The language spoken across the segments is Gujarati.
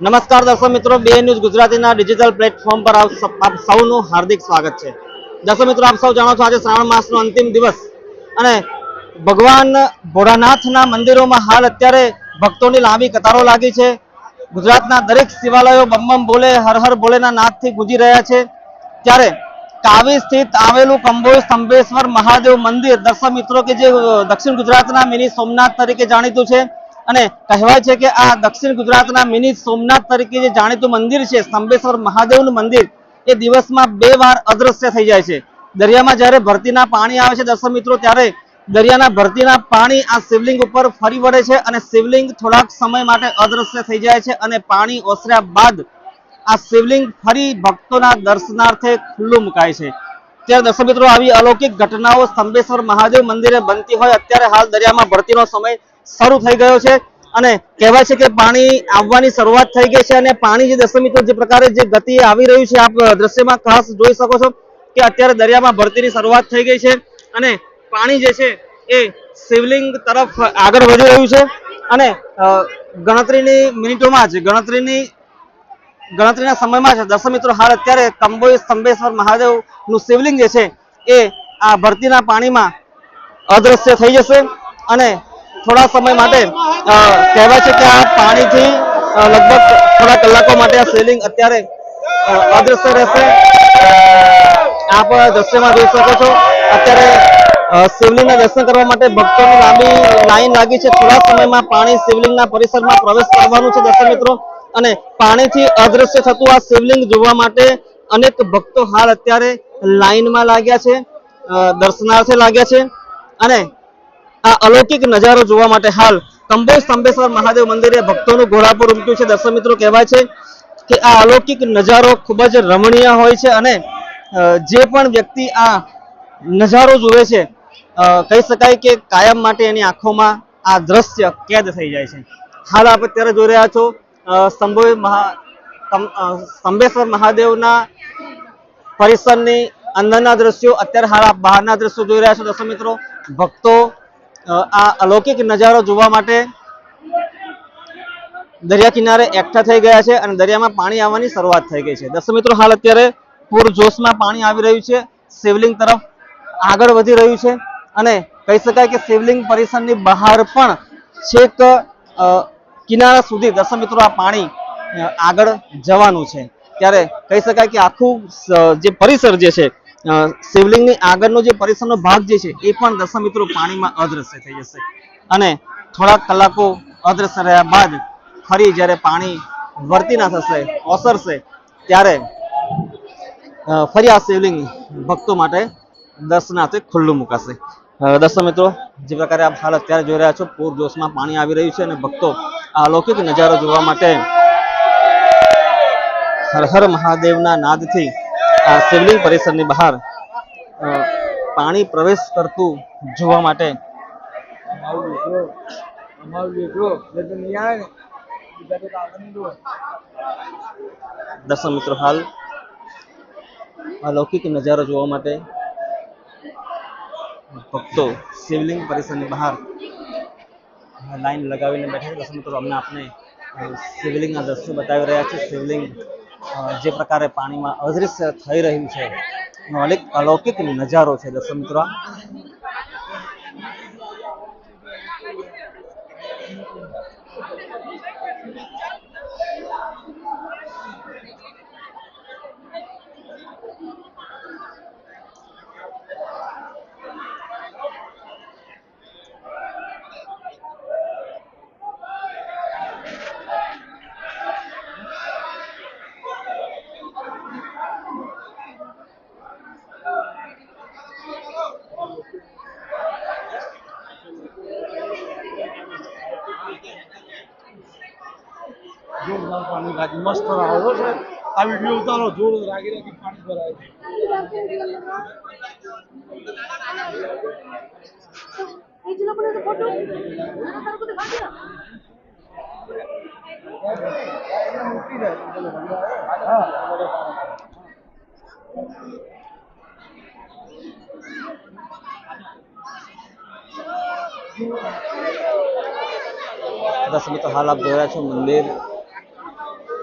નમસ્કાર દર્શક મિત્રો, બે ન્યૂઝ ગુજરાતીના ડિજિટલ પ્લેટફોર્મ પર આપ સૌનું હાર્દિક સ્વાગત છે. દર્શક મિત્રો, આપ સૌ જાણો છો આજે શ્રાવણ માસનો અંતિમ દિવસ અને ભગવાન ભોળાનાથના મંદિરોમાં હાલ અત્યારે ભક્તોની લાંબી કતારો લાગી છે. ગુજરાતના દરેક શિવાલયો બમ બમ બોલે હર હર ભોલેના નાદથી ગુજી રહ્યા છે. ત્યારે કાવી સ્થિત આવેલું કંબોજ સ્તંભેશ્વર મહાદેવ મંદિર, દર્શક મિત્રો, કે જે દક્ષિણ ગુજરાતના મિની સોમનાથ તરીકે જાણીતું છે. અને કહેવાય છે કે આ દક્ષિણ ગુજરાતના મિની સોમનાથ તરીકે જે જાણીતું મંદિર છે, સ્તંભેશ્વર મહાદેવનું મંદિર, એ દિવસમાં બે વાર અદ્રશ્ય થઈ જાય છે. દરિયામાં જ્યારે ભરતીના પાણી આવે છે, દર્શક મિત્રો, ત્યારે દરિયાના ભરતીના પાણી આ શિવલિંગ ઉપર ફરી વળે છે અને શિવલિંગ થોડાક સમય માટે અદ્રશ્ય થઈ જાય છે અને પાણી ઓસર્યા બાદ આ શિવલિંગ ફરી ભક્તોના દર્શનાર્થે ખુલ્લું મુકાય છે. ત્યારે દર્શક મિત્રો, આવી અલૌકિક ઘટનાઓ સ્તંભેશ્વર મહાદેવ મંદિરે બનતી હોય, અત્યારે હાલ દરિયામાં ભરતીનો સમય શરૂ થઈ ગયો છે અને કહેવાય છે કે પાણી આવવાની શરૂઆત થઈ ગઈ છે અને પાણી જે દર્શક જે પ્રકારે જે ગતિએ આવી રહ્યું છે આપ દ્રશ્યમાં ખાસ જોઈ શકો છો કે અત્યારે દરિયામાં ભરતીની શરૂઆત થઈ ગઈ છે અને પાણી જે છે એ શિવલિંગ તરફ આગળ વધી રહ્યું છે અને ગણતરીની મિનિટોમાં જ, ગણતરીની, ગણતરીના સમયમાં છે દર્શક હાલ અત્યારે કંબોઈ સ્તંભેશ્વર મહાદેવનું શિવલિંગ જે છે એ આ ભરતીના પાણીમાં અદ્રશ્ય થઈ જશે અને થોડા સમય માટે કહેવાય છે કે આ પાણીથી લગભગ થોડા કલાકો માટે આ શિવલિંગ અત્યારે અદ્રશ્ય રહેશે. આપ દ્રશ્યમાં જોઈ શકો છો, અત્યારે શિવલિંગના દર્શન કરવા માટે ભક્તોની લાંબી લાઈન લાગી છે. થોડા સમયમાં પાણી શિવલિંગના પરિસરમાં પ્રવેશ કરવાનું છે, દર્શક મિત્રો. અને પાણીથી અદ્રશ્ય થતું આ શિવલિંગ જોવા માટે અનેક ભક્તો હાલ અત્યારે લાઈનમાં લાગ્યા છે દર્શનાર્થે લાગ્યા છે. અને આ અલૌકિક નજારો જોવા માટે હાલ કંબોઈ સ્તંભેશ્વર મહાદેવ મંદિરે ભક્તોનું ઘોડાપુર ઉમટ્યું છે. દર્શક મિત્રો કહેવાય છે કે આ અલૌકિક નજારો ખૂબ જ રમણીય હોય છે અને જે પણ વ્યક્તિ આ નજારો જુએ છે કહી શકાય કે કાયમ માટે એની આંખોમાં આ દ્રશ્ય કેદ થઈ જાય છે. હાલ આપ અત્યારે જોઈ રહ્યા છો અ, મહા સ્તંભેશ્વર મહાદેવના પરિસરની અંદરના દ્રશ્યો. અત્યારે હાલ આપ બહારના દ્રશ્યો જોઈ રહ્યા છો. દર્શક મિત્રો ભક્તો આ અલૌકિક નજારો જોવા માટે દરિયા કિનારે એકઠા થઈ ગયા છે અને દરિયામાં પાણી આવવાની શરૂઆત થઈ ગઈ છે. દર્શક મિત્રો, હાલ અત્યારે પૂર જોશમાં પાણી આવી રહ્યું છે. શિવલિંગ તરફ આગળ વધી રહ્યું છે અને કહી શકાય કે શિવલિંગ પરિસરની બહાર પણ છેક કિનારા સુધી દર્શક મિત્રો, આ પાણી આગળ જવાનું છે. ત્યારે કહી શકાય કે આખું જે પરિસર જે છે શિવલિંગની આગળનો જે પરિસરનો ભાગ જે છે, એ પણ દર્શક મિત્રો પાણીમાં અદ્રશ્ય થઈ જશે. અને થોડાક કલાકો અદ્રશ્ય રહ્યા બાદ ફરી જ્યારે પાણી વર્તી ના થશે, ઓસરશે, ત્યારે ફરી આ શિવલિંગ ભક્તો માટે દર્શનાર્થે ખુલ્લું મુકાશે. દર્શક મિત્રો, જે પ્રકારે આપ હાલ અત્યારે જોઈ રહ્યા છો, પૂર જોશમાં પાણી આવી રહ્યું છે અને ભક્તો આ અલૌકિક નજારો જોવા માટે હર હર મહાદેવના નાદથી શિવલિંગ પરિસરની બહાર પાણી પ્રવેશ કરતું જોવા માટે દર્શક મિત્રો હાલ અલૌકિક નજારો જોવા માટે ભક્તો શિવલિંગ પરિસરની બહાર લાઈન લગાવીને બેઠા છે. દર્શક મિત્રો અમને આપને અ, શિવલિંગના દ્રશ્યો બતાવી રહ્યા છે. શિવલિંગ જે પ્રકારે પાણીમાં અદૃશ્ય થઈ રહ્યું છે અલૌકિક નજારો છે દર્શક મિત્રો. મસ્ત રહો છે આ વિડીયો ઉતારો જોર રાગી રાગી પાણી ભરાય દસ મિત્ર હાલ આપ જોયા છો મંદિર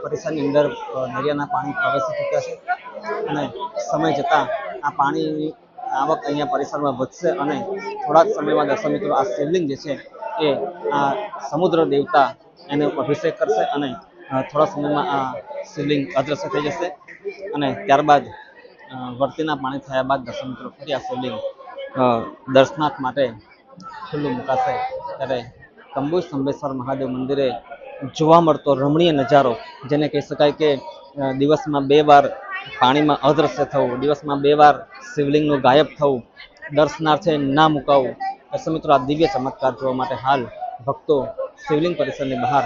પરિસરની અંદર દરિયાના પાણી પ્રવેશી ચૂક્યા છે અને સમય જતાં આ પાણીની આવક અહીંયા પરિસરમાં વધશે અને થોડાક સમયમાં દર્શક મિત્રો, આ શિવલિંગ જે છે એ આ સમુદ્ર દેવતા એને અભિષેક કરશે અને થોડા સમયમાં આ શિવલિંગ અદ્રશ્ય થઈ જશે અને ત્યારબાદ વર્તીના પાણી થયા બાદ દર્શક મિત્રો, ફરી આ શિવલિંગ દર્શનાર્થ માટે ખુલ્લું મુકાશે. ત્યારે કંબુ સંબેશ્વર મહાદેવ મંદિરે જોવા મળતો રમણીય નજારો, જેને કહી શકાય કે દિવસમાં બે વાર પાણીમાં અદ્રશ્ય થવું, દિવસમાં બે વાર શિવલિંગનું ગાયબ થવું, દર્શનાર્થે ના મુકાવું. દર્શક મિત્રો, આ દિવ્ય ચમત્કાર જોવા માટે હાલ ભક્તો શિવલિંગ પરિસરની બહાર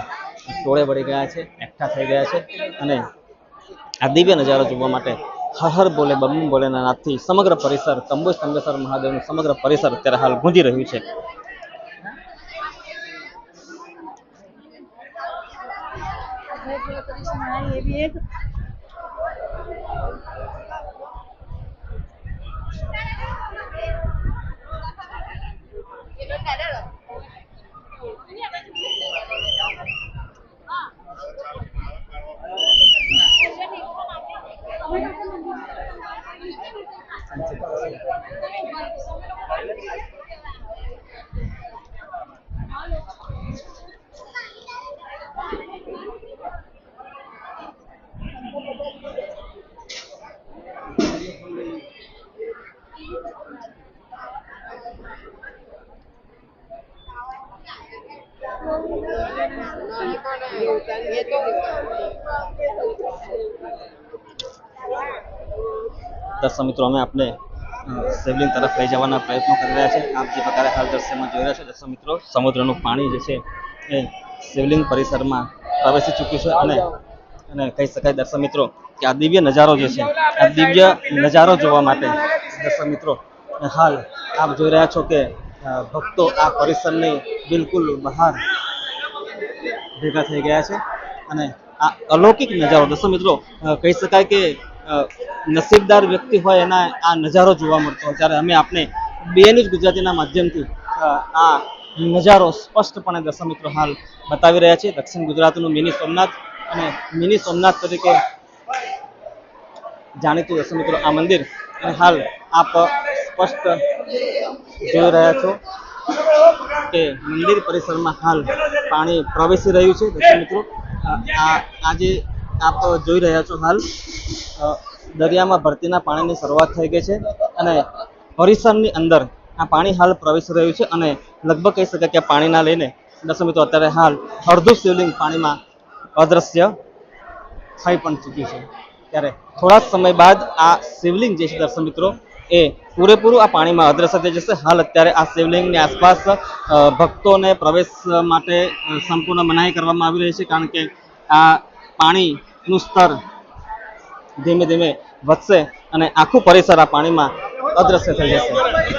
ટોળે વળી ગયા છે, એકઠા થઈ ગયા છે અને આ દિવ્ય નજારો જોવા માટે હર હર બોલે, બમ બોલેના નાદથી સમગ્ર પરિસર, તંબુ સંગેશ્વર મહાદેવનું સમગ્ર પરિસર અત્યારે હાલ ગુંજી રહ્યું છે. ये भी एक દર્શક મિત્રો અમે આપણે શિવલિંગ તરફ લઈ જવાના પ્રયત્નો કરી રહ્યા છે. આપ જે પ્રકારે હાલ દ્રશ્યમાં જોઈ રહ્યા છે, દર્શક મિત્રો, સમુદ્રનું પાણી જે છે, એ શિવલિંગ પરિસરમાં પ્રવેશી ચૂક્યું છે અને અને કહી શકાય દર્શક મિત્રો કે આ દિવ્ય નજારો જે છે, આ દિવ્ય નજારો જોવા માટે દર્શક મિત્રો, હાલ આપ જોઈ રહ્યા છો કે ભક્તો આ પરિસરની બિલકુલ બહાર ભેગા થઈ ગયા છે. અને આ અલૌકિક નજારો દસો મિત્રો કહી શકાય કે નસીબદાર વ્યક્તિ હોય એના આ નજારો જોવા મળતો હોય. ત્યારે અમે આપણે જ ગુજરાતીના માધ્યમથી આ નજારો સ્પષ્ટપણે દર્શક મિત્રો હાલ બતાવી રહ્યા છે દક્ષિણ ગુજરાતનું મિની સોમનાથ અને મિની સોમનાથ તરીકે જાણીતું દર્શક મિત્રો આ મંદિર. અને હાલ આપ સ્પષ્ટ જોઈ રહ્યા છો. કે મંદિર પરિસરમાં હાલ પાણી પ્રવેશી રહ્યું છે. દર્શક મિત્રો આજે આપ જોઈ રહ્યા છો હાલ. દરિયામાં ભરતીના પાણીની શરૂઆત થઈ ગઈ છે અને પરિસરની અંદર આ પાણી હાલ પ્રવેશી રહ્યું છે અને લગભગ કહી શકાય કે પાણીના લઈને દર્શક મિત્રો, અત્યારે હાલ અડધું શિવલિંગ પાણીમાં અદ્રશ્ય થઈ પણ ચૂક્યું છે. ત્યારે થોડા સમય બાદ આ શિવલિંગ જે છે દર્શક મિત્રો એ પૂરેપૂરું આ પાણીમાં અદ્રશ્ય થઈ જશે. હાલ અત્યારે આ શિવલિંગની આસપાસ ભક્તોને પ્રવેશ માટે સંપૂર્ણ મનાઈ કરવામાં આવી રહી છે કારણ કે આ પાણીનું સ્તર ધીમે ધીમે વધશે અને આખું પરિસર આ પાણીમાં અદ્રશ્ય થઈ જશે.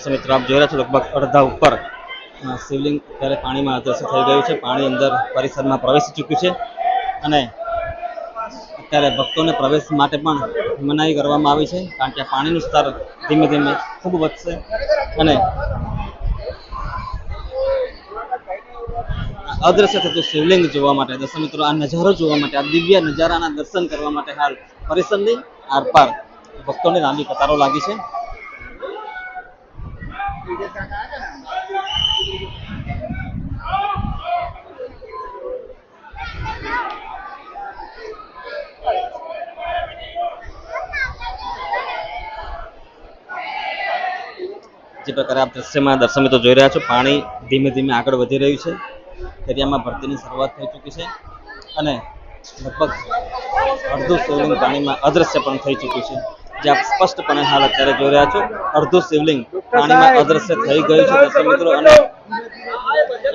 દર્શક મિત્રો, આપ જોઈ રહ્યા છો લગભગ અડધા ઉપર. શિવલિંગ અત્યારે પાણીમાં અદ્રશ્ય થઈ ગયું છે. પાણી અંદર પરિસરમાં પ્રવેશી ચૂક્યું છે અને અત્યારે ભક્તોને પ્રવેશ માટે પણ મનાઈ કરવામાં આવી છે, કારણ કે પાણીનું સ્તર ધીમે ધીમે ખૂબ વધશે અને અદ્રશ્ય થતું શિવલિંગ જોવા માટે દર્શન મિત્રો, આ નજારો જોવા માટે, આ દિવ્ય નજારાના દર્શન કરવા માટે હાલ પરિસરની આરપાર ભક્તોની લાંબી કતારો લાગી છે. જે પ્રકારે આપ દ્રશ્યમાં દર્શન તો જોઈ રહ્યા છો, પાણી ધીમે ધીમે આગળ વધી રહ્યું છે. દરિયામાં ભરતીની શરૂઆત થઈ ચૂકી છે અને લગભગ અડધું શિવલિંગ પાણીમાં અદ્રશ્ય પણ થઈ ચૂક્યું છે. જે આપ સ્પષ્ટપણે હાલ અત્યારે જોઈ રહ્યા છો, અડધું શિવલિંગ પાણીમાં અદ્રશ્ય થઈ ગયું છે દર્શક મિત્રો અને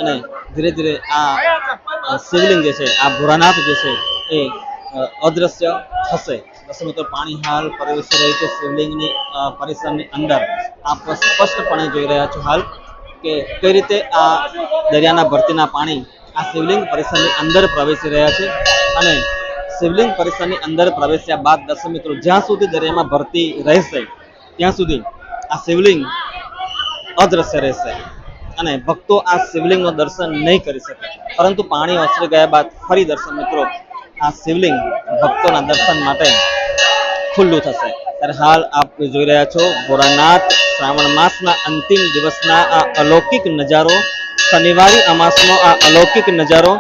અને ધીરે ધીરે આ શિવલિંગ જે છે, આ ભોરાનાથ જે છે એ અદ્રશ્ય થશે. મિત્રો પાણી હાલ પ્રવેશી રહ્યું છે શિવલિંગની પરિસરની અંદર. આપ સ્પષ્ટપણે જોઈ રહ્યા છો હાલ કે કઈ રીતે આ દરિયાના ભરતીના પાણી આ શિવલિંગ પરિસરની અંદર પ્રવેશી રહ્યા છે અને શિવલિંગ પરિસરની અંદર પ્રવેશ્યા બાદ દર્શક મિત્રો જ્યાં સુધી દરિયામાં ભરતી રહેશે, ત્યાં સુધી આ શિવલિંગ અદ્રશ્ય રહેશે અને ભક્તો આ શિવલિંગનું દર્શન નહીં કરી શકે. પરંતુ પાણી ઓસરી ગયા બાદ ફરી દર્શન મિત્રો આ શિવલિંગ ભક્તોના દર્શન માટે ખુલ્લું થશે. ત્યારે હાલ આપ જોઈ રહ્યા છો ભોરાનાથ શ્રાવણ માસના અંતિમ દિવસના આ અલૌકિક નજારો, શનિવારી અમાસનો આ અલૌકિક નજારો,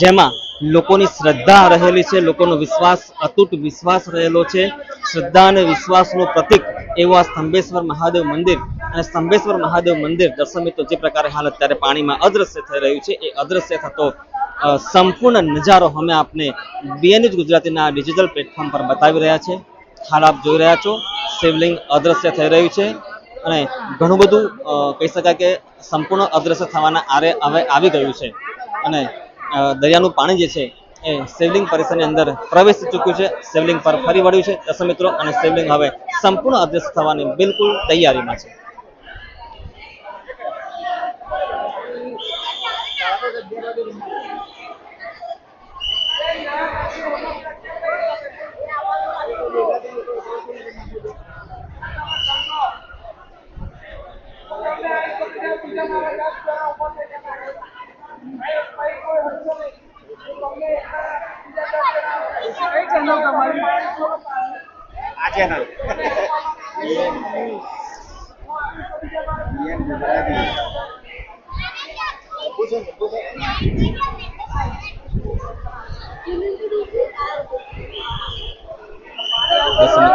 જેમાં લોકોની શ્રદ્ધા રહેલી છે, લોકોનો વિશ્વાસ, અતૂટ વિશ્વાસ રહેલો છે. શ્રદ્ધા અને વિશ્વાસનું પ્રતીક એવું આ સ્તંભેશ્વર મહાદેવ મંદિર અને સ્તંભેશ્વર મહાદેવ મંદિર દર્શન મિત્રો જે પ્રકારે હાલ અત્યારે પાણીમાં અદ્રશ્ય થઈ રહ્યું છે, એ અદ્રશ્ય થતો સંપૂર્ણ નજારો અમે આપને બીએનએચ ગુજરાતીના ડિજિટલ પ્લેટફોર્મ પર બતાવી રહ્યા છે. હાલ જોઈ રહ્યા છો. શિવલિંગ અદ્રશ્ય થઈ રહ્યું છે અને ઘણું બધું કહી શકાય કે સંપૂર્ણ અદ્રશ્ય થવાના આરે હવે આવી ગયું છે. અને દરિયાનું પાણી જે છે એ શિવલિંગ પરિસરની અંદર પ્રવેશી ચૂક્યું છે. શિવલિંગ પર ફરી વળ્યું છે. દર્શક અને શિવલિંગ હવે સંપૂર્ણ અદ્રશ્ય થવાની બિલકુલ તૈયારીમાં છે.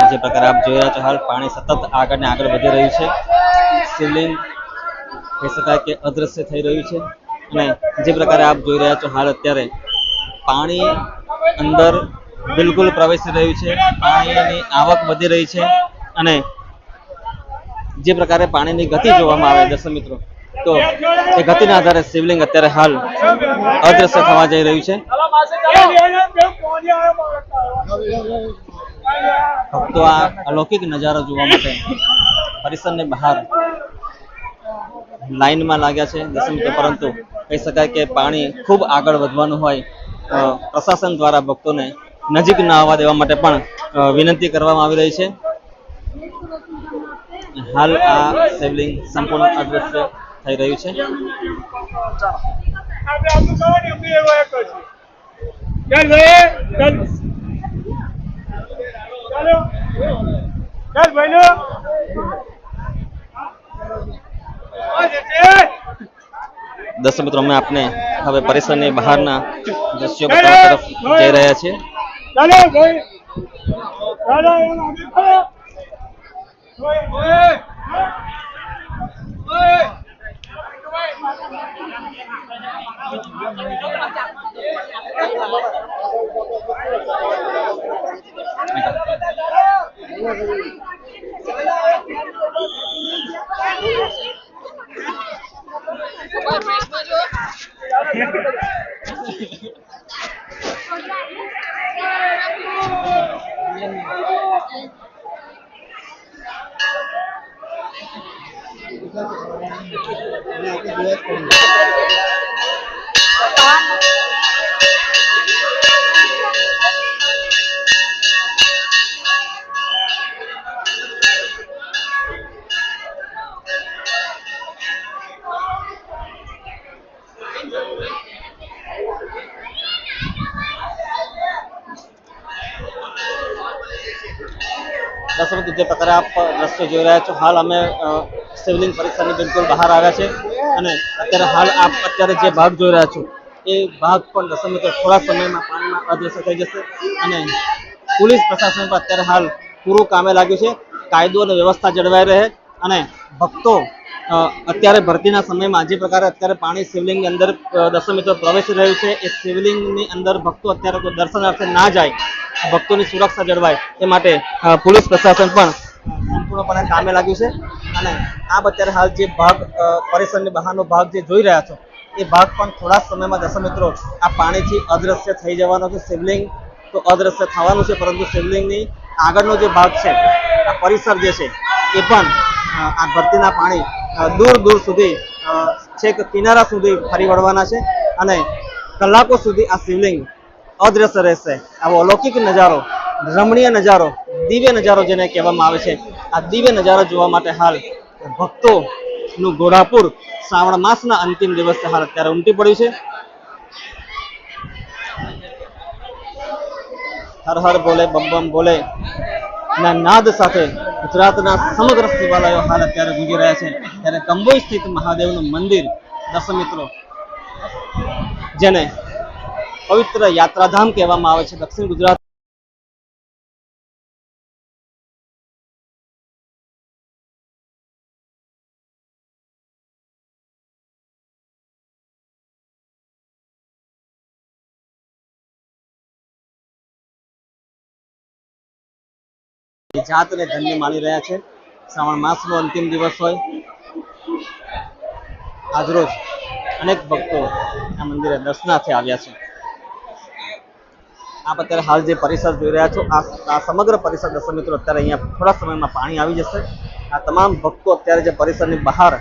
જે પ્રકારે આપ જોઈ રહ્યા છો, હાલ પાણી સતત આગળ ને આગળ વધી રહ્યું છે. શિવલિંગ કહી શકાય કે અદ્રશ્ય થઈ રહ્યું છે. અને જે પ્રકારે આપ જોઈ રહ્યા છો હાલ અત્યારે પાણી અંદર બિલકુલ પ્રવેશી રહ્યું છે. પાણીની આવક વધી રહી છે અને જે પ્રકારે પાણીની ગતિ જોવામાં આવે, દર્શક મિત્રો, તો એ ગતિના આધારે શિવલિંગ અત્યારે હાલ અદ્રશ્ય થવા જઈ રહ્યું છે. ભક્તો આ અલૌકિક નજારો જોવા માટે પરિસરની બહાર લાઈનમાં લાગ્યા છે દર્શન પરંતુ કહી શકાય કે પાણી ખૂબ આગળ વધવાનું હોય પ્રશાસન દ્વારા ભક્તોને નજીક ન આવવા દેવા માટે પણ વિનંતી કરવામાં આવી રહી છે હાલ આ શિવલિંગ સંપૂર્ણ અદ્રશ્ય થઈ રહ્યું છે ચાલ ચાલ ભાઈ દર્શક મિત્રો અમે આપને હવે પરિસરની બહારના દ્રશ્યો બતાવવા તરફ જઈ રહ્યા છીએ. Thank ભાઈ ચાલો એમ આગળ જે પ્રકારે આપ દ્રશ્યો જોઈ રહ્યા છો, હાલ અમે સિવિલિંગ પરીક્ષાની બિલકુલ બહાર આવ્યા છે અને અત્યારે હાલ આપ અત્યારે જે ભાગ જોઈ રહ્યા છો, એ ભાગ પણ દસમ મિત્રો થોડા સમયમાં પાણીમાં અદ્રશ્ય થઈ જશે અને પોલીસ પ્રશાસન પણ અત્યારે હાલ પૂરું કામે લાગ્યું છે, કાયદો અને વ્યવસ્થા જળવાઈ રહે અને ભક્તો અત્યારે ભરતીના સમયમાં જે પ્રકારે અત્યારે પાણી શિવલિંગની અંદર અ, પ્રવેશી રહ્યું છે. એ શિવલિંગની અંદર ભક્તો અત્યારે કોઈ દર્શનાર્થે ના જાય ભક્તોની સુરક્ષા જળવાય એ માટે પોલીસ પ્રશાસન પણ સંપૂર્ણપણે કામે લાગ્યું છે. અને આપ અત્યારે હાલ જે ભાગ પરિસરની બહારનો ભાગ જે જોઈ રહ્યા છો એ ભાગ પણ થોડા સમયમાં દર્શક મિત્રો આ પાણીથી અદ્રશ્ય થઈ જવાનો છે શિવલિંગ. તો અદ્રશ્ય થવાનું છે પરંતુ શિવલિંગની આગળનો જે ભાગ છે આ પરિસર જે છે એ પણ આ ભરતીના પાણી દૂર દૂર સુધી છેક કિનારા સુધી ફરી વળવાના છે અને કલાકો સુધી આ શિવલિંગ અદ્રશ્ય રહેશે. આવો અલૌકિક નજારો, રમણીય નજારો, દિવ્ય નજારો જેને કહેવામાં આવે છે, આ દિવ્ય નજારો જોવા માટે હાલ ભક્તોનું ઘોડાપુર શ્રાવણ માસના અંતિમ દિવસે હાલ અત્યારે ઉમટી પડ્યું છે. હર હર બોલે, બમ બમ બોલે, ના નાદ સાથે ગુજરાતના સમગ્ર શિવાલયો હાલ અત્યારે ગુંજી રહ્યા છે. ત્યારે કંબોઈ સ્થિત મહાદેવનું મંદિર. દર્શક મિત્રો, જેને પવિત્ર યાત્રાધામ કહેવામાં આવે છે. દક્ષિણ ગુજરાત જાતને ધન્ય માની રહ્યા છે. શ્રાવણ માસનો અંતિમ દિવસ હોય. આજરોજ અનેક ભક્તો આ મંદિરે દર્શનાર્થે આવ્યા છે. આપ અત્યારે હાલ જે પરિસર જોઈ રહ્યા છો, આ સમગ્ર પરિસર દર્શક મિત્રો અત્યારે અહીંયા થોડા સમયમાં પાણી આવી જશે. આ તમામ ભક્તો અત્યારે જે પરિસરની બહાર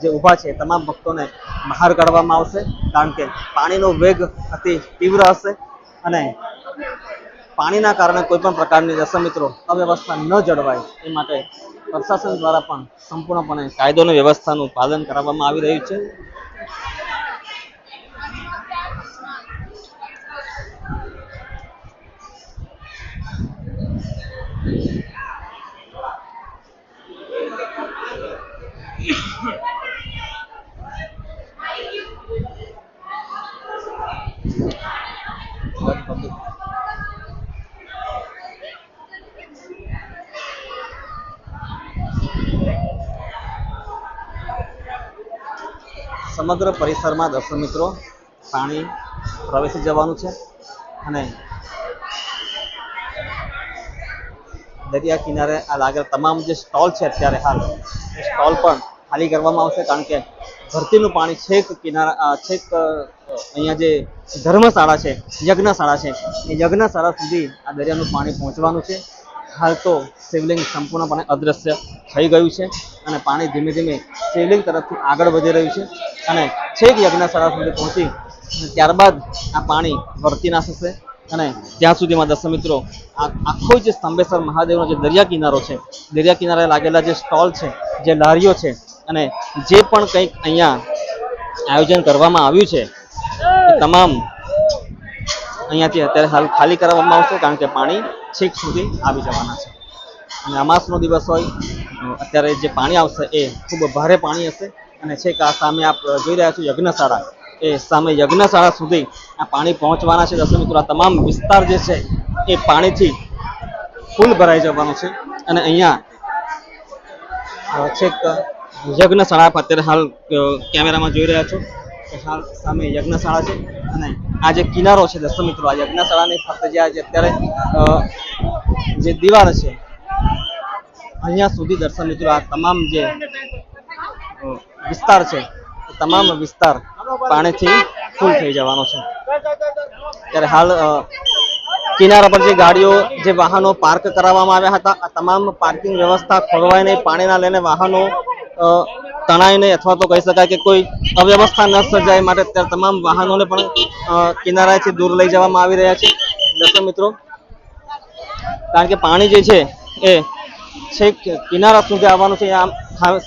જે ઊભા છે તમામ ભક્તોને બહાર કાઢવામાં આવશે, કારણ કે પાણીનો વેગ અતિ તીવ્ર હશે અને પાણીના કારણે કોઈ પણ પ્રકારની દર્શક અવ્યવસ્થા ન જળવાય, એ માટે પ્રશાસન દ્વારા પણ સંપૂર્ણપણે કાયદો અને વ્યવસ્થાનું પાલન કરાવવામાં આવી રહ્યું છે. સમગ્ર પરિસરમાં દર્શક મિત્રો પાણી પ્રવેશી જવાનું છે અને દરિયા કિનારે આ લાગેલા તમામ જે સ્ટોલ છે અત્યારે હાલ, એ સ્ટોલ પણ ખાલી કરવામાં આવશે કારણ કે ભરતીનું પાણી છેક કિનારા છેક અહીંયા જે ધર્મશાળા છે, યજ્ઞશાળા છે, એ યજ્ઞશાળા સુધી આ દરિયાનું પાણી પહોંચવાનું છે. હાલ તો શિવલિંગ સંપૂર્ણપણે અદૃશ્ય થઈ ગયું છે અને પાણી ધીમે ધીમે શિવલિંગ તરફથી આગળ વધી રહ્યું છે અને છેક યજ્ઞશાળા સુધી પહોંચી ત્યારબાદ આ પાણી વર્તી નાખશે અને ત્યાં સુધીમાં દર્શક મિત્રો, આ આખો જે સ્તંભેશ્વર મહાદેવનો જે દરિયા કિનારો છે, દરિયા કિનારે લાગેલા જે સ્ટોલ છે, જે લારીઓ છે અને જે પણ કંઈક અહીંયા આયોજન કરવામાં આવ્યું છે તમામ અહીંયાથી અત્યારે હાલ ખાલી કરવામાં આવશે કારણ કે પાણી છેક સુધી આવી જવાના છે. અને અમાસનો દિવસ હોય અત્યારે જે પાણી આવશે એ ખૂબ ભારે પાણી હશે. અને છેક આ સામે આપ જોઈ રહ્યા છો યજ્ઞશાળા. એ સામે યજ્ઞશાળા સુધી આ પાણી પહોંચવાના છે. દર્શક આ તમામ વિસ્તાર જે છે, એ પાણીથી ફૂલ ભરાઈ જવાનો છે. અને અહીંયા છેક યજ્ઞશાળા અત્યારે હાલ કેમેરામાં જોઈ રહ્યા છો હાલ સામે યજ્ઞશાળા છે. અને આ જે કિનારો છે દર્શક મિત્રો આ યજ્ઞશાળાની ફરતે જે આજે અત્યારે જે દિવાલ છે, અહીંયા સુધી દર્શક મિત્રો, આ તમામ જે વિસ્તાર છે તમામ વિસ્તાર પાણીથી ફૂલ થઈ જવાનો છે. ત્યારે હાલ કિનારા પર જે ગાડીઓ, જે વાહનો પાર્ક કરાવવામાં આવ્યા હતા, આ તમામ પાર્કિંગ વ્યવસ્થા ખોરવાય નહીં પાણીના લઈને વાહનો તણાય નહીં અથવા તો કહી શકાય કે કોઈ અવ્યવસ્થા ન સર્જાય માટે અત્યારે તમામ વાહનોને પણ કિનારાથી દૂર લઈ જવામાં આવી રહ્યા છે. દર્શક મિત્રો, કારણ કે પાણી જે છે એ છેક કિનારા સુધી આવવાનું છે. આમ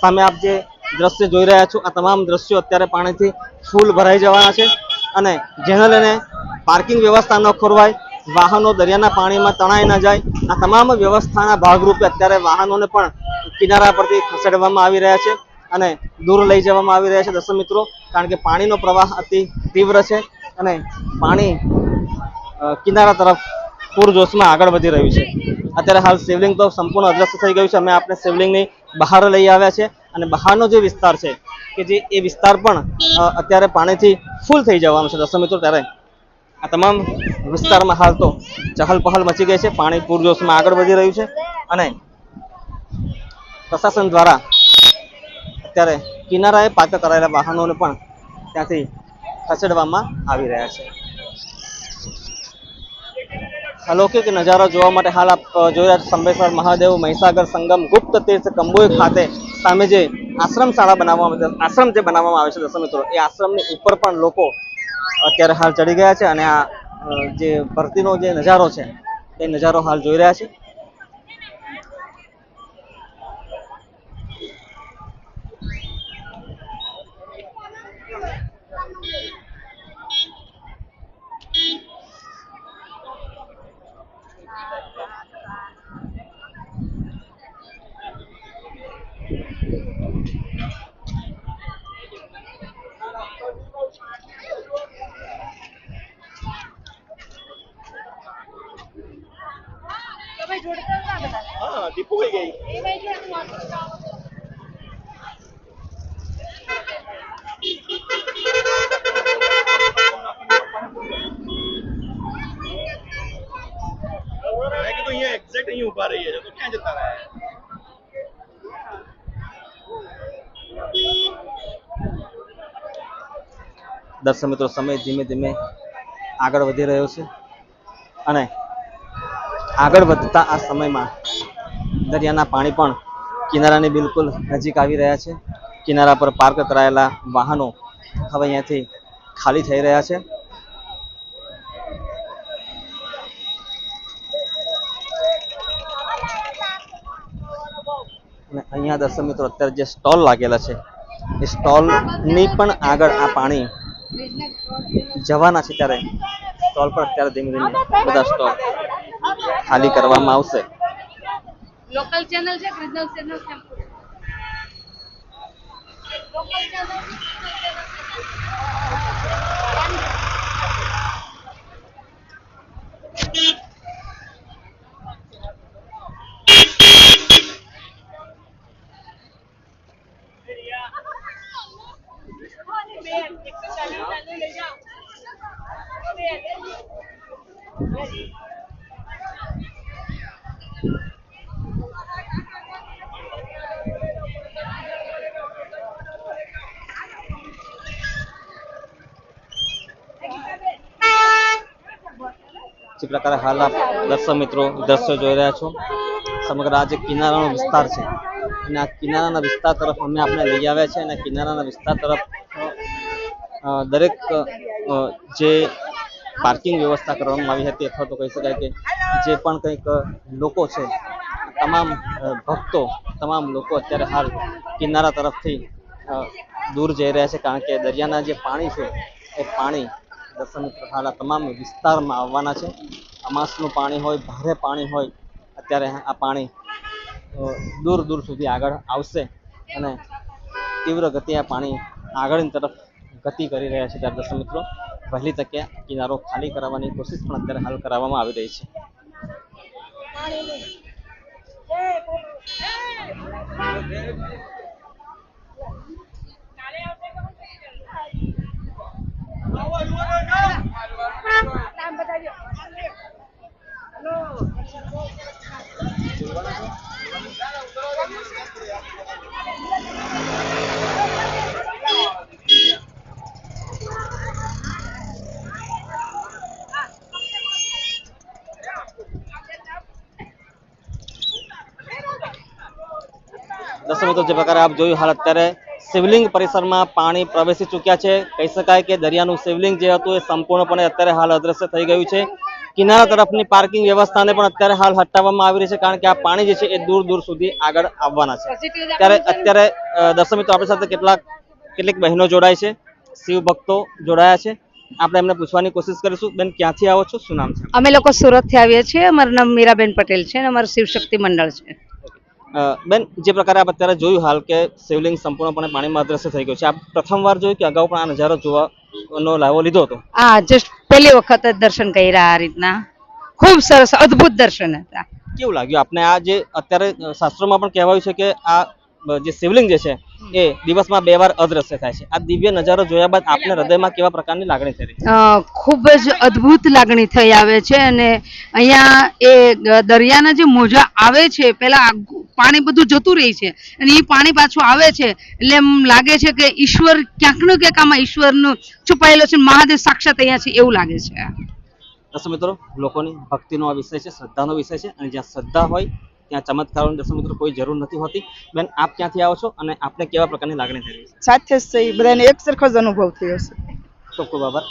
સામે આપ જે દ્રશ્ય જોઈ રહ્યા છો, આ તમામ દ્રશ્યો અત્યારે પાણીથી ફૂલ ભરાઈ જવાના છે અને જેને લઈને પાર્કિંગ વ્યવસ્થા ન ખોરવાય, વાહનો દરિયાના પાણીમાં તણાઈ ન જાય, આ તમામ વ્યવસ્થાના ભાગરૂપે અત્યારે વાહનોને પણ કિનારા પરથી ખસેડવામાં આવી રહ્યા છે. અને દૂર લઈ જવામાં આવી રહ્યા છે દર્શક મિત્રો, કારણ કે પાણીનો પ્રવાહ અતિ તીવ્ર છે અને પાણી કિનારા તરફ પૂરજોશમાં આગળ વધી રહ્યું છે. અત્યારે હાલ શિવલિંગ તો સંપૂર્ણ અદ્રશ્ય થઈ ગયું છે. અમે આપણે શિવલિંગની બહાર લઈ આવ્યા છે અને બહારનો જે વિસ્તાર છે, કે જે એ વિસ્તાર પણ અત્યારે પાણીથી ફૂલ થઈ જવાનો છે. દર્શક મિત્રો, ત્યારે આ તમામ વિસ્તારમાં હાલ તો ચહલ પહલ મચી ગઈ છે. પાણી પૂરજોશમાં આગળ વધી રહ્યું છે અને પ્રશાસન દ્વારા અત્યારે કિનારાએ પાર્ક કરાયેલા વાહનોને પણ ત્યાંથી ખસેડવામાં આવી રહ્યા છે. અલૌકિક નજારો જોવા માટે હાલ આપ જોઈ રહ્યા સંબેશ્વર મહાદેવ મહીસાગર સંગમ ગુપ્ત તીર્થ કંબોઈ ખાતે સામે જે આશ્રમ શાળા બનાવવામાં આશ્રમ જે બનાવવામાં આવે છે, દર્શક મિત્રો, એ આશ્રમની ઉપર પણ લોકો અત્યારે હાલ ચડી ગયા છે અને આ જે ભરતીનો જે નજારો છે, એ નજારો હાલ જોઈ રહ્યા છે તો ભાઈ જોડે તો ના બધા હા દીપુ કઈ ગઈ એ ભાઈ જોડે તું વાંચો. મેં કીધું અહીંયા એક્ઝેક્ટ અહીં ઊભા રહીએ છે તો ક્યાં જતા રહ્યા દર્શક મિત્રો, સમય ધીમે ધીમે આગળ વધી રહ્યો છે અને આગળ વધતા આ સમયમાં દરિયાના પાણી પણ કિનારાની બિલકુલ નજીક આવી રહ્યા છે. કિનારા પર પાર્ક કરાયેલા વાહનો હવે અહીંયાથી ખાલી થઈ રહ્યા છે. અને અહીંયા દર્શક મિત્રો, અત્યારે જે સ્ટોલ લાગેલા છે, એ સ્ટોલની પણ આગળ આ પાણી જવાના છે ત્યારે. સ્ટોલ પર અત્યારે ધીમે ધીમે બધા સ્ટોલ ખાલી કરવામાં આવશે. લોકલ ચેનલ છે ક્રિજનલ ચેનલ છે. લોકલ ચેનલ જે પ્રકારે હાલ આપ દર્શક મિત્રો દ્રશ્યો જોઈ રહ્યા છો. સમગ્ર આ કિનારાનો વિસ્તાર છે અને આ કિનારાના વિસ્તાર તરફ અમે આપણે લઈ આવ્યા છે અને કિનારાના વિસ્તાર તરફ દરેક જે પાર્કિંગ વ્યવસ્થા કરવામાં આવી હતી અથવા તો કહી શકાય કે જે પણ કંઈક લોકો છે, તમામ ભક્તો, તમામ લોકો અત્યારે હાલ કિનારા તરફથી દૂર જઈ રહ્યા છે. કારણ કે દરિયાના જે પાણી છે, એ પાણી દર્શક મિત્રો તમામ વિસ્તારમાં આવવાના છે. અમાસનું પાણી હોય, ભારે પાણી હોય, અત્યારે આ પાણી દૂર દૂર સુધી આગળ આવશે અને તીવ્ર ગતિ આ પાણી આગળની તરફ ગતિ કરી રહ્યા છે ત્યારે દર્શક મિત્રો. વહેલી તકે કિનારો ખાલી કરાવવાની કોશિશ પણ અત્યારે હાલ કરાવવામાં આવી રહી છે. દર્શક મિત્રો જે પ્રકારે આપ જોયું હાલ અત્યારે શિવલિંગ પરિસરમાં પાણી પ્રવેશી ચૂક્યા છે. કહી શકાય કે દરિયાનું શિવલિંગ જે હતું એ સંપૂર્ણપણે અત્યારે હાલ અદ્રશ્ય થઈ ગયું છે. કિનારા તરફની પાર્કિંગ વ્યવસ્થાને પણ અત્યારે હાલ હટાવવામાં આવી રહી છે કારણ કે આ પાણી જે છે એ દૂર દૂર સુધી આગળ આવવાના છે. ત્યારે અત્યારે દર્શક મિત્રો, આપણી સાથે કેટલાક, કેટલીક બહેનો જોડાય છે. શિવ ભક્તો જોડાયા છે. આપણે એમને પૂછવાની કોશિશ કરીશું. બેન, ક્યાંથી આવો છો? શું નામ છે? અમે લોકો સુરતથી આવીએ છીએ. અમારું નામ મીરાબેન પટેલ છે અને અમારું શિવશક્તિ મંડળ છે. બેન જે પ્રકારે આપ અત્યારે જોયું હાલ કે શિવલિંગ સંપૂર્ણપણે પાણીમાં અદ્રશ્ય થઈ ગયું છે આપ પ્રથમવાર જોયું કે અગાઉ પણ આ નજારો જોવાનો લાવો લીધો હતો? આ જસ્ટ પહેલી વખત જ દર્શન કર્યા આ રીતના. ખૂબ સરસ અદ્ભુત દર્શન હતા. કેવું લાગ્યું? આપને આ જે અત્યારે શાસ્ત્રોમાં પણ કહેવાયું છે કે આ જે શિવલિંગ જે છે એ દિવસમાં બે વાર અદ્રશ્ય થાય છે. આ દિવ્ય નજારો જોયા બાદ આપને હૃદયમાં કેવા પ્રકારની લાગણી થઈ રહી ખૂબ જ અદ્ભુત લાગણી થઈ આવે છે અને અહીંયા એ દરિયાના જે મોજા આવે છે પેલા પાણી બધું જતું રહે છે અને એ પાણી પાછું આવે છે એટલે એમ લાગે છે કે ઈશ્વર ક્યાંકનું ક્યાંક આમાં ઈશ્વરનું છુપાયેલો છે મહાદેવ સાક્ષાત અહીંયા છે એવું લાગે છે. દર્શક મિત્રો લોકોની ભક્તિનો આ વિષય છે શ્રદ્ધાનો વિષય છે અને જ્યાં શ્રદ્ધા હોય ત્યાં ચમત્કારોની દર્શન મિત્રો કોઈ જરૂર નથી હોતી. બેન આપ ક્યાંથી આવો છો અને આપને કેવા પ્રકારની લાગણી થઈ રહી છે? સાથે જ બધાને એક સરખો જ અનુભવ થયો છે. ખૂબ ખૂબ આભાર.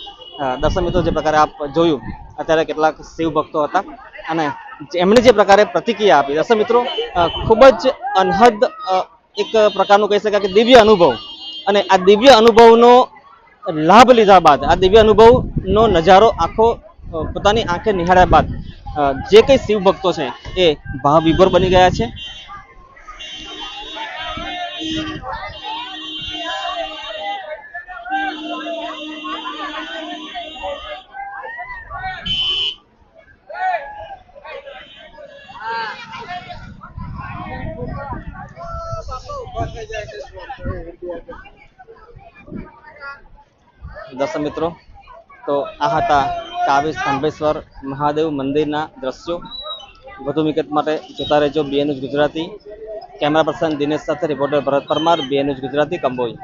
દર્શક મિત્રો જે પ્રકારે આપ જોયું અત્યારે કેટલાક શિવ ભક્તો હતા અને એમણે જે પ્રકારે પ્રતિક્રિયા આપી. દર્શક મિત્રો ખૂબ જ અનહદ એક પ્રકારનું કહી શકાય કે દિવ્ય અનુભવ. અને આ દિવ્ય અનુભવનો લાભ લીધા બાદ આ દિવ્ય અનુભવનો નજારો આખો પોતાની આંખે નિહાળ્યા બાદ જે કંઈ શિવ ભક્તો છે એ ભાવ વિભોર બની ગયા છે. દર્શક મિત્રો તો આ હતા કાવી સ્તંભેશ્વર મહાદેવ મંદિરના દ્રશ્યો. વધુ વિગત માટે જોતા રહેજો BNH Gujarati. Camera person Dinesh સાથે રિપોર્ટર ભરત પરમાર બીએનએચ ગુજરાતી કંબોઈ